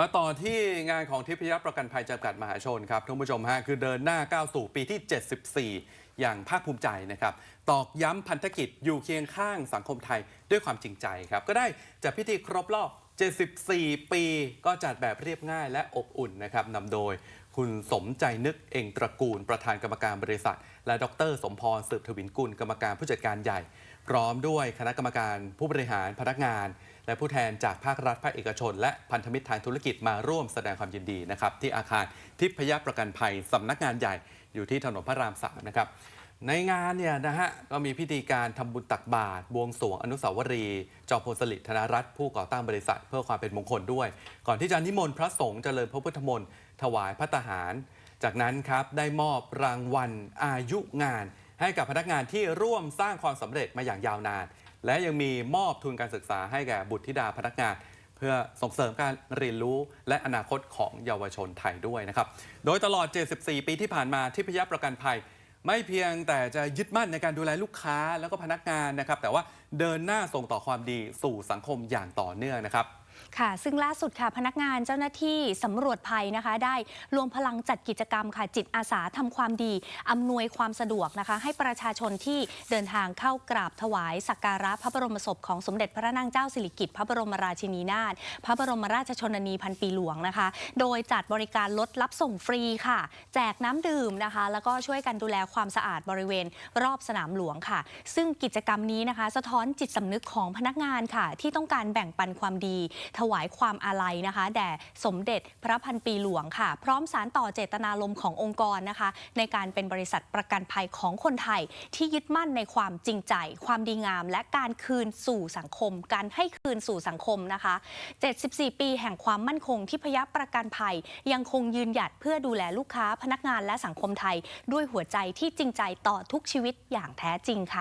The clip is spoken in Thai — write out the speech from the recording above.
มาต่อที่งานของทิพยประกันภัยจำกัดมหาชนครับท่านผู้ชมฮะคือเดินหน้าก้าวสู่ปีที่ 74 อย่างภาคภูมิใจนะครับ ตอกย้ำพันธกิจอยู่เคียงข้างสังคมไทยด้วยความจริงใจครับ ก็ได้จัดพิธีครบรอบ 74 ปีก็จัดแบบเรียบง่ายและอบอุ่นนะครับนำโดยคุณสมใจนึกเองตระกูลประธานกรรมการบริษัท และดร สมพรสืบทวินกุลกรรมการผู้จัดการใหญ่ พร้อมด้วยคณะกรรมการผู้บริหารพนักงาน และผู้แทนจากภาครัฐภาคเอกชน และพันธมิตรทางธุรกิจมาร่วมแสดงความยินดีนะครับที่อาคารทิพยประกันภัยสำนักงานใหญ่อยู่ที่ถนนพระรามสามนะครับในงานเนี่ยนะฮะก็มีพิธีการทำบุญตักบาตรบวงสรวงอนุสาวรีย์จอมพลสฤษดิ์ธนรัตน์ผู้ก่อตั้งบริษัทเพื่อความเป็นมงคลด้วย ก่อนที่จะนิมนต์พระสงฆ์เจริญพระพุทธมนต์ถวายพระตาหาร จากนั้นครับได้มอบรางวัลอายุงาน ให้กับพนักงานที่ร่วมสร้างความสำเร็จมาอย่างยาวนาน และยังมีมอบทุนการศึกษาให้แก่บุตรธิดาพนักงาน เพื่อส่งเสริมการเรียนรู้และอนาคตของเยาวชนไทยด้วยนะครับ โดยตลอด 74 ปีที่ผ่านมาทิพยประกันภัย ไม่เพียงแต่จะยึดมั่นในการดูแลลูกค้าแล้วก็พนักงานนะครับ แต่ว่าเดินหน้าส่งต่อความดีสู่สังคมอย่างต่อเนื่องนะครับ ค่ะ ซึ่งล่าสุดค่ะพนักงานเจ้าหน้าที่สำรวจภัยนะคะ ได้รวมพลังจัดกิจกรรมค่ะ จิตอาสาทำความดีอำนวยความสะดวกนะคะ ให้ประชาชนที่เดินทางเข้ากราบถวายสักการะพระบรมศพของสมเด็จพระนางเจ้าสิริกิติ์พระบรมราชินีนาถพระบรมราชชนนีพันปีหลวงนะคะ โดยจัดบริการรถรับส่งฟรีค่ะ แจกน้ำดื่มนะคะ แล้วก็ช่วยกันดูแลความสะอาดบริเวณรอบสนามหลวงค่ะ ซึ่งกิจกรรมนี้นะคะ สะท้อนจิตสำนึกของพนักงานค่ะ ที่ต้องการแบ่งปันความดีถวายความอาลัยนะคะ แด่สมเด็จพระพันปีหลวงค่ะ พร้อมสารต่อเจตนารมณ์ขององค์กรนะคะ ในการเป็นบริษัทประกันภัยของคนไทย ที่ยึดมั่นในความจริงใจ ความดีงาม และการคืนสู่สังคม การให้คืนสู่สังคมนะคะ 74 ปีแห่งความมั่นคงที่พยับประกันภัย ยังคงยืนหยัดเพื่อดูแลลูกค้าพนักงานและสังคมไทย ด้วยหัวใจที่จริงใจต่อทุกชีวิตอย่างแท้จริงค่ะ